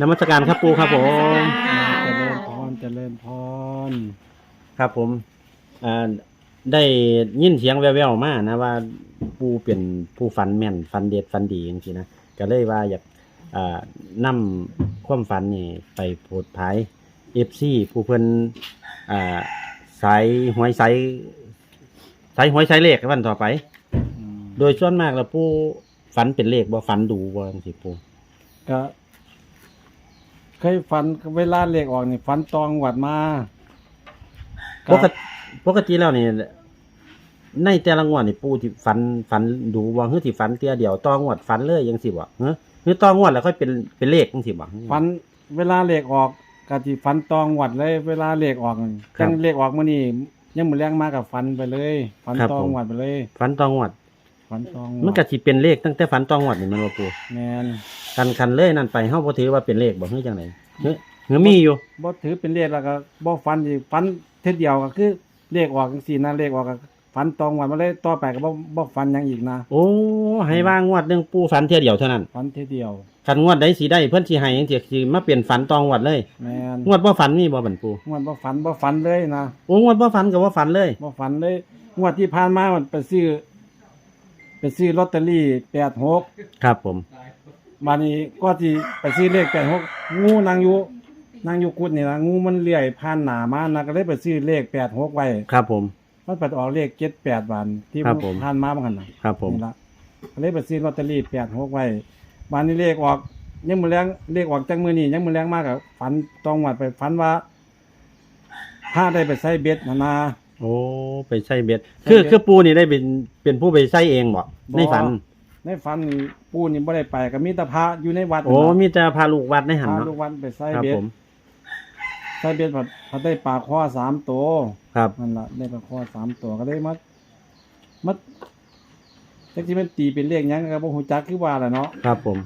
นมัสการครับปูครับผม เจริญพรเจริญพรครับผมอ่าได้ยินเสียงแว่วๆมานะว่าปูเป็นผู้ฝันแม่นฝันเด็ดฝันดีจริงๆนะก็เลยว่าอยากอ่านำความฝันนี่ไปโพดภายเอฟซีผู้เพิ่นอ่าสายหวยสายสายหวยสายเลขวันต่อไป อืมโดยส่วนมากแล้วผู้ฝันเป็นเลขบ่ฝันดูบ่จังซี่ปูก็ เคยฝันเวลาเลขออกนี่ฝันตองหวัดมาปกติปกติแล้วนี่ในแต่ละงวดนี่ปูที่ฝันฝันดูบ่คือที่ฝันเตียเดียวต่องวดฝันเลยจังซี่บ่เฮ้หรือต่องวดแล้วค่อยเป็นเป็นเลขจังซี่บ่ฝันเวลาเลขออกกะจิฝันตองหวัดเลย เวลาเลขออกนี่ครับจังเลขออกมื้อนี้ยังมื้อแรงมากับฝันไปเลยฝันครับตอผงมหวัดไปเลยฝันต่องวด ฝันตองหมันวัดก็สิเป็นเลขตั้งแต่ฝันต่องวดนี่แมันบ่ปูแม่นคันคันเลยนั่นไปเฮาบ่ถือว่าเป็นเลขบ่คือจังไดเฮ้หรือมีอยู่ บ่ถือเป็นเลขแล้วก็บ่ฝันอีกฝันเท็ดเดียวก็คือเลขออกจังซี่นะเลขออกก็ฝันตองหวัดมาเลยต่อไปก็บ่บ่ฝันหยังอีกนะโอ้ให้ว่างวดหนึงปูฝันเที่ยเดียวเท่านั้นฝันเท็ดเดียว คันงวดใดสิได้เพิ่นสิให้จังซี่สิมาเปลี่ยนฝันต่องวดเลย แม่นงวดบ่ฝันมีบ่บันปูงวดบ่ฝันบ่ฝันเลยนะโอ้งวดบ่ฝันก็บ่ฝันเลย บ่ฝันเลยงวดที่ผ่านมามันไปซื้อ ไปซื้อลอตเตอรี่86ครับผม มานี้ก็ที่ไปซื้อเลข86งูนางอยู่นางอยู่กุดนี่นะงูมันเลื้อยผ่านหน้ามานะก็เลยไปซื้อเลข86ไว้ครับผม มันไปออกเลข78บาทที่ครับผม ผ่านมาบ่คั่นน่ะครับผม นี่ล่ะก็เลยไปซื้อลอตเตอรี่86ไว้บานนี้เลขออกยังมื้อแรงเลขออกจังมื้อนี้ยังมื้อแรงมากก็ฝันต้องวัดไปฝันว่าถ้าได้ไปใส่เบ็ดนะนะ โอ้ไปใส่เบ็ดใส่คือเบ็ดคือปูนี่ได้เป็นเป็นผู้ไปใส่เองบ่ในฝัน ในฝันนี่ปู่นี่บ่ได้ไปก็มีแต่พระอยู่ในวัดโอ้นั่นล่ะมีแต่พาลูกวัดในหันพาเนาะลูกวัดไปใส่ครับเบ็ดผม ใส่เบ็ดผัดผัดได้ปลาข้อสามตัวครับ นั่นล่ะได้ปลาข้อสามตัวก็เลยมามาจักที่มันตีเป็นเลขหยังก็บ่ฮู้จักคือว่าล่ะเนาะครับผม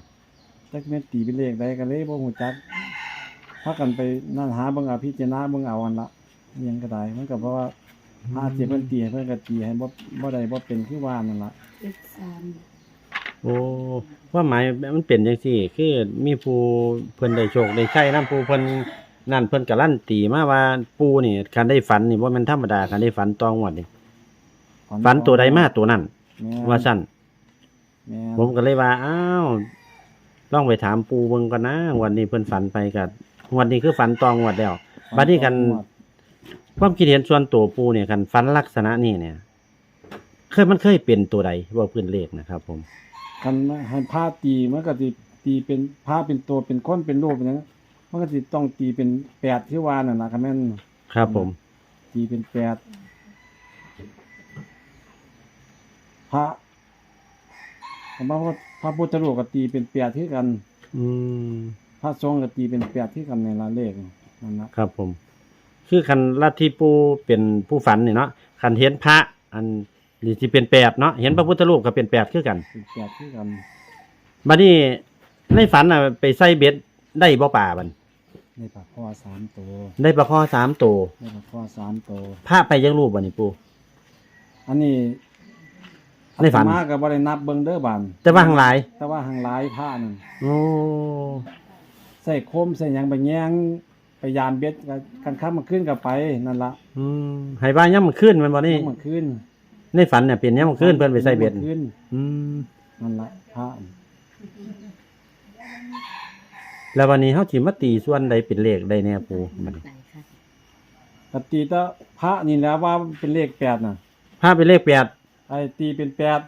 จักที่มันตีเป็นเลขใดก็เลยบ่ฮู้จักพากันไปนั่นหาเบิ่งเอาพิจารณาเบิ่งเอาอันละอิหยังก็ได้มันก็เพราะว่า หาสิเพิ่นตีให้เพิ่นก็ตีให้บ่บ่ได้บ่เป็นคือว่านั่นล่ะเจ็ดสามโอ้ว่าหมายมันเป็นจังซี่ คือมีผู้เพิ่นได้โชคได้ใช้นํผู้เพิ่นนั่นเพิ่นการันตีมาว่าปูนี่คันได้ฝันนี่บ่แม่นธรรมดาคันได้ฝันตองวดนี่ฝันตัวใดมาตัวนั้นแม่นว่าซั่นแม่นผมก็เลยว่าอ้าวลองไปถามปูเบิ่งก่อนนะวันนี้เพิ่นฝันไปกับวันนี้คือฝันตองวดแล้วบัดนี้กัน ความคิดเห็นส่วนตัวปูเนี่ยกันฟันลักษณะนี้เนี่ย เคยมันเคยเป็นตัวใดว่าพื้นเลขนะครับ ผม คันให้ผ้าตีมันก็สิตีเป็นผ้าเป็นตัวเป็นก้นเป็นรูปอย่างนั้นมันก็สิต้องตีเป็นแปดที่ว่านั่นนะครับแม่นครับผม ตีเป็นแปดพระผมว่าพระพุทธรูปก็ตีเป็นแปดที่กัน อืมพระสงฆ์ก็ตีเป็นแปดที่กันในละเลขนั่นนะครับผม คือคันลัทธิปูเป็นผู้ฝันนี่เนาะคันเห็นพระอันนี่ที่เป็นแปดเนาะเห็นพระพุทธรูปก็เป็นแปดคือกันเป็นแปดที่กันบัดนี้ในฝันน่ะไปใส่เบ็ดได้บ่ป่าบันในปากข้อสามตัวได้ปลาข้อสามตัวในปากข้อสามตัวพระไปยังรูปบันนี่ปู อันนี้ในฝัน อาตมาก็บ่ได้นับเบิ่งเด้อบานแต่ว่าทางหลายแต่ว่าหางหลายผ้านั่นโอ้ใส่โคมใส่หยังไปแย่ง ไปยามเบ็ดก็กันข้ามมันขึ้นกับไปนั่นละอืมให้บ้านย่ำมันขึ้นแมันบ่นี่ยามมันขึ้นในฝันเนี่ยเป็นย่ำมันขึ้นเพิ่นไปใส่เบ็ดยามมันขึ้นอืมนั่นละพระแล้ววันนี้เฮาสิมาตีส่วนใดเป็นเลขได้แน่ปูบัดนี้ไหนคะปตีตะพระนี่แหล้วว่าเป็นเลขแปดน่ะพาเป็นเลขแปดไอ้ตีเป็นแปด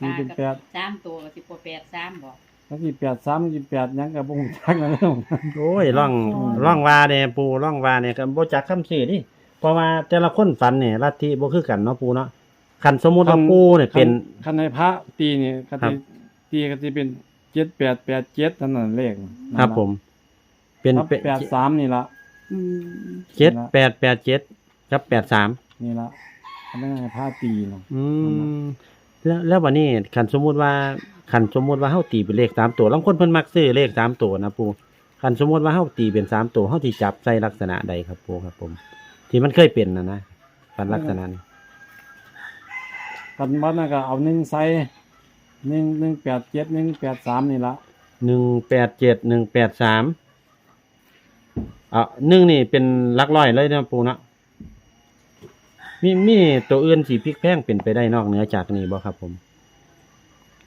ตีเป็นแปดสามตัวก็สิบกว่าแปดสามบอก แล้วตีแปดสามตีแปดหยังกับบ่ฮู้จักนั่นแหละโอ้ยร่องร่องว่าเนี่ยปูร่องว่าเนี่ยก็บ่จักคำชื่อนี่เพราะว่าแต่ละคนฝันเนี่ยลัทธิบ่คือกันเนาะปูเนาะคันสมมุติว่าปูเนี่ยเป็น คันในพระตีนี่ก็ครัตีบตีก็สิเป็นเจ็ดแปดแปดเจ็ดนั่นน่ะเลขนั่นครับล่ะผม เป็นครับเป็นแปดสามนี่ละอืมเจ็ดแปดแปดเจ็ดกับแปดสามนี่ละอันนั้นให้พระตีเนาะ อืม แล้วแล้ววันนี้คันสมมุติว่าคันสมมุติว่าเฮาตีเป็นเลขสามตัวบางคนเพิ่นมักซื้อเลขสามตัวนะปูคันสมมุติว่าเฮาตีเป็นสามตัวเฮาสิจับใส่ลักษณะใดครับปูครับผม ที่มันเคยเป็นนะนะฝันลักษณะนี้กันบ้านนั่นก็เอาหนึ่งใส่หนึ่งหนึ่งแปดเจ็ดหนึ่งแปดสามนี่ละหนึ่งแปดเจ็ดหนึ่งแปดสามอะหนึ่งนี่เป็นหลักร้อยเลยนะปูเนาะ มีมีตัวอื่นสีพลิกแพงเป็นไปได้นอกเหนือจากนี้บ่ครับ ผม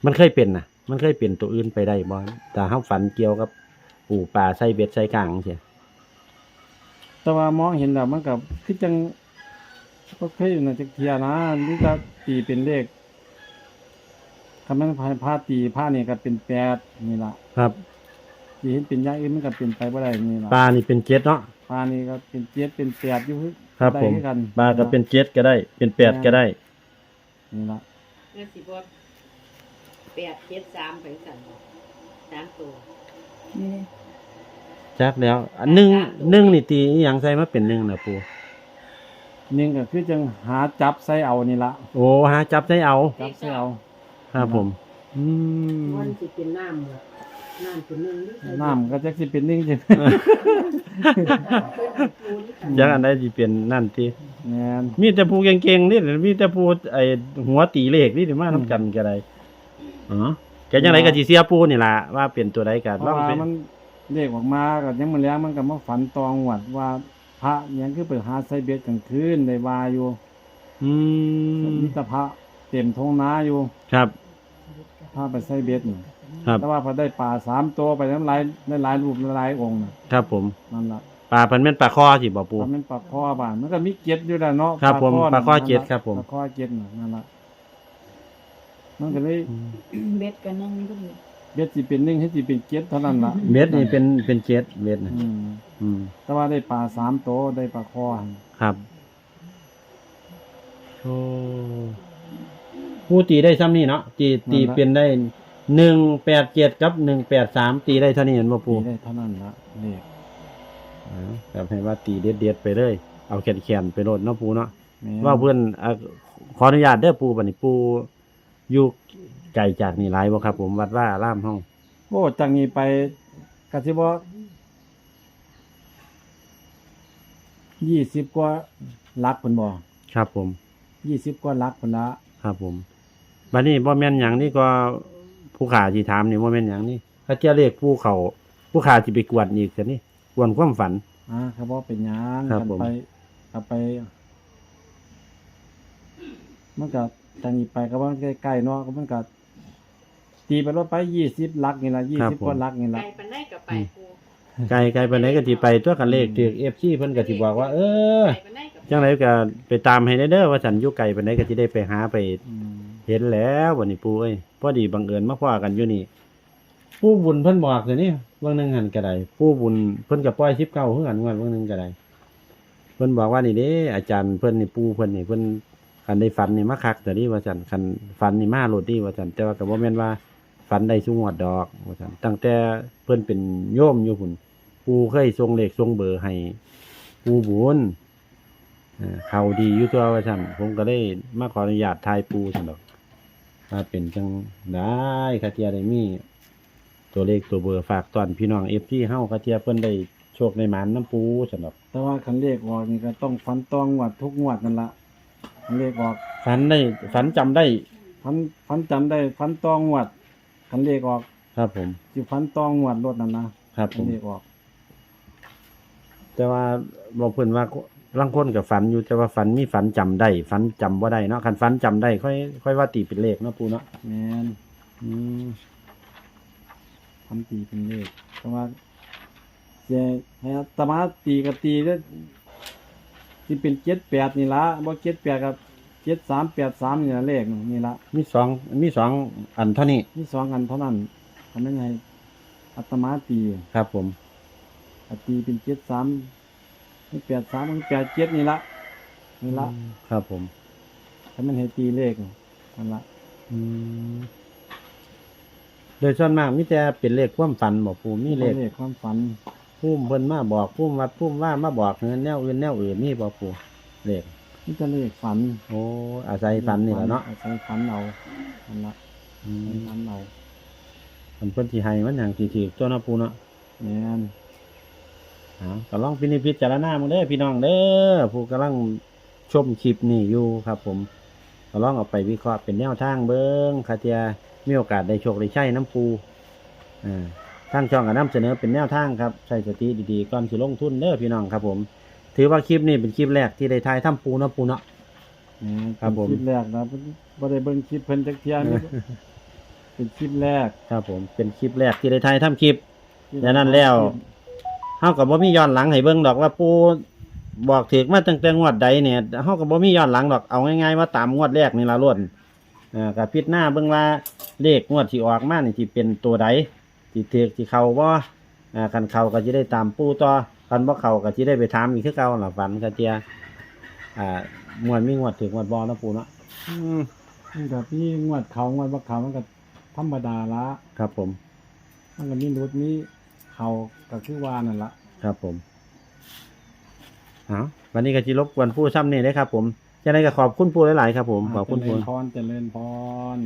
มันเคยเป็นนะมันเคยเป็นตัวอื่นไปได้บ่แต่ห้าฝันเกี่ยวกับปูป่าใส่เบ็ดใส่กลางเชียแต่ว่ามองเห็นแล้วมันกับคือจังก็เคยอยู่ในจักเทียนะนี่ก็ตีเป็นเลขคำนั้นพาพาตีผ้านี่ก็เป็นแปดนี่ล่ะครับตีเห็นเป็นอย่างอื่นมันก็เป็นไปบ่ได้นี่ล่ะปลานี่เป็นเจ็ดเนาะ ปลานี่ก็เป็นเจ็ดเป็นแปดอยู่ ครับได้ผมคือกันปลาก็เป็นเจ็ดก็ได้ เป็นแปดก็ได้ นี่ล่ะนั่นสิบ่แปดเจ็ดสามไปสั่นสามตัวนี่เลยจักแล้วอันหนึ่งหนึ่งนี่ตีอหยังใส่มาเป็นหนึ่งนะปูนี่ก็คือจังหาจับใส่เอานี่ล่ะโอ้หาจับใส่เอา จับใส่เอา ครับผม อืม มันสิเป็นน้ำหมด น้ำเป็นหนึ่งหรือใส่น้ำก็จักสิเป็นนิ่งจังปูนี่ค่ะยังอันใดที่เป็นนั่นที่แม่นมีแต่ผู้เก่งๆนี่มีแต่ผู้ไอหัวตีเลขนี่มาทำกันก็ได้อ๋อแกยังไงก็สิเสียปูนี่ล่ะว่าเป็นตัวใดกันเพลอราะงว่าเป็นมันเลขออกมาก็ยังมันแล้วมันก็มาฝันตองหวัดว่าพระยังคือไปหาไซเบ็ดกลางคืนได้ว่าอยู่อืมมิตรพระเต็มท้องนาอยู่ครับพาไปไซเบ็ดนี่ ครับ แต่ว่าพอได้ป่าสามตัวไปน้ำลายได้หลายรูปหลายองค์น่ะครับผมนั่นล่ะปลาเพันแม่นปลาคอสิบ่ปู ทำเป็นปลาคอบ้านมันก็มีเกล็ดอยู่แล้วเนาะครับผมน่ะปลาข้อนั่นล่ะเกล็ดครับผม ปลาข้อเกล็ดน่ะนั่นล่ะมันก็เลยเบ็ดกันนั่งก็ดีเบ็ดสิเป็นหนึ่งให้สิเป็นเกล็ดเท่านั้นล่ะเม็ดนี่เป็นเป็นเจ็ดเม็ดนะอืมอืมแต่ว่าได้ปลาสามตัวได้ปลาคอหั่นครับโอ้ผู้ตีได้ซ้ำนี่เนาะตีตีเป็นได้ หนึ่งแปดเจ็ดกับหนึ่งแปดสามตีได้เท่านี้เห็นบ่ปูตีได้เท่านั้นละเลขอ๋อแบบให้ว่าตีเด็ดเด็ดๆไปเลย เอาแขนแขนๆไปโลดเนาะปูเนาะแม่นว่าเพื่อนอะขออนุญาตเด้อปูบัดนี้ปูอยู่ไกลจากนี่หลายบ่ครับ ผมวัดว่าล่ามห้องโอ้จากนี้ไปกสิบ่ยี่สิบกว่าลักเพิ่นบ่ครับผม ยี่สิบกว่าลักเพิ่นละ ครับผมบัดนี้บ่แม่นหยังนี่ก็ ผู้ขาที่ถามนี่บ่แม่นหยังนี่ถ้าเจ้าเลขผู้เขาผู้ขาสิไปกวนอีกซะนี่กวนความฝัน อ่าครับบ่เป็นหยังครับกันผม ไปกลับไปมันก็จากนี้ไปก็ว่าใกล้ๆเนาะก็มันก็ตีไปรถไปยี่สิบลักนี่ละยี่สิบกว่าลักนี่ไก่ละปันได้กับไปปูไกลไกลไปไหนก็สิไปตัวกันเลขถือ FC เพิ่นก็สิบอกว่า เออ ไก่ปันได้กับจังไดก็ไปตามให้ได้เด้อว่าฉันอยู่ไกลไปไหนก็สิได้ไปหาไป อืมเห็นแล้ววันนี้ปู่เอ้ย พอดีบังเอิญมาพอกันอยู่นี่ปู่บุญเพิ่นบอกเลยนี่เบิ่งหนึงหันก็ได้ปู่บุญเพิ่นก็ปล่อย19คือกันงวดเบิ่งหนึงก็ได้เพิ่นบอกว่านี่เด้ อาจารย์เพิ่นนี่ปูเพิ่นนี่เพิ่นคันได้ฝันนี่มาคักแต่นี่ว่าซั่นคันฝันนี่มาโลดนี่ว่าซั่นแต่ว่าก็บ่แม่นว่าฝันได้ซุงวดดอกว่าซั่นตั้งแต่เพิ่นเป็นโยมอยู่พุ่นปู่เคยส่งเลขส่งเบอร์ให้ปูบุญเอ่อเขาดีอยู่ตัวว่าซั่นผมก็ได้มาขออนุญาตทายปู่ซั่นดอก ถ้าเป็นจังได้คาเทียได้มี ตัวเลขตัวเบอร์ฝากตอนพี่น้องเอฟที่เฮาคาเทียเพิ่นได้โชคในหมานน้ำปูสำหรับแต่ว่าคันเลขออกนี่ก็ต้องฟันตองงวดทุกงวดนั่นละคันเลขออกฝันได้ฝันจำได้ฟันฟันจำได้ฟันตองงวดคันเลขออกครับผม สิฟันตองงวดรถนั่นนะครับผคันม เลขออก แต่ว่าบอกเพิ่นว่า ลังคนกับฝันอยู่แต่ว่าฝันมีฝันจำได้ฝันจำบ่ได้เนาะคันฝันจำได้ค่อยค่อยว่าตีเป็นเลขเนาะปูเนาะแม่นอืมฟันตีเป็นเลขเพราะว่าจะให้อาตมาตีกับตีแล้วที่เป็นเจ็ดแปดนี่ละบ่เจ็ดแปดกับเจ็ดสามแปดสามนี่ละเลขนี่ละมีสองมีสองอันเท่านี้นี่สองอันเท่านั้นทำยังไงอาตมาตีครับผม อาตีเป็นเจ็ดสาม นี่แปดสามมันแปดเจ็ดนี่ละนี่ละครับผมถ้ามันให้ตีเลขนั่นละอืมโดยส่วนมากมีแต่เป็นเลขความฝันบอกปูมีเลขเลขความฝันพุ่มเพิ่นมาบอกพุ่มวัดพุ่มว่ามาบอกเงินแนวอื่นแนวอื่นนี่บ่ปูเลขนี่จะเลขฝัน โอ้อาศัยฝันนี่แหละเนาะอาศัยฝันเอานั่นละอืมฝันเอามันเพิ่นที่ให้มันหยังสิถือตัวเนาะปูเนาะแม่ นอ๋อก็ลองพินิจพิจารณามึงเด้อพี่น้องเด้อผู้กำลังชมคลิปนี่อยู่ครับ ผมก็ลองเอาไปวิเคราะห์เป็นแนวทางเบิ่งคาเทียมีโอกาสได้โชคได้ใช้น้ำปูอ่าทางช่องก็นำเสนอเป็นแนวทางครับใช้สติดีๆก่อนสิลงทุนเด้อพี่น้องครับผม ถือว่าคลิปนี้เป็นคลิปแรกที่ได้ทายถ้ำปูเนาะปูเนาะ อืมครับผม เป็นคลิปแรกนะบ่ได้เบิ่งคลิปเพิ่นจักเที่ยนี่เป็นคลิปแรกครับผมเป็นคลิปแรกที่ได้ทายถ้ำคลิปดังนั้นแล้ว เฮากับบ่มีย้อนหลังให้เบิ่งดอกว่าปูบอกถึกมาตั้งแต่งวดใดเนี่ยเฮากับบ่มีย้อนหลังดอกเอาง่ายๆว่าตามงวดแรกนี่ล่ะล้วนอ่ากับพิจหน้าเบิ่งว่าเลขงวดที่ออกมานี่สิเป็นตัวใดสิถึกสิเข้าบ่อ่าคันเข้าก็สิได้ตามปูต่อคันบ่เข้าก็สิได้ไปถามอีกคือเก่าล่ะฝันกะเจียอ่างวดมีงวดถึกงวดบ่เนาะปูเนาะอืมมันก็พี่งวดเขางวดบ่เขามันก็ธรรมดาละครับผม มันก็มีรุดมี เขาก็คือว่านั่นละครับผมเอาวันนี้ก็จิรบกวนผู้ซ้ำนี่ได้ครับผมจะได้ก็ขอบคุณผู้หลาย ๆ ครับผมขอบคุณเจผู้ริญพรเจริญพร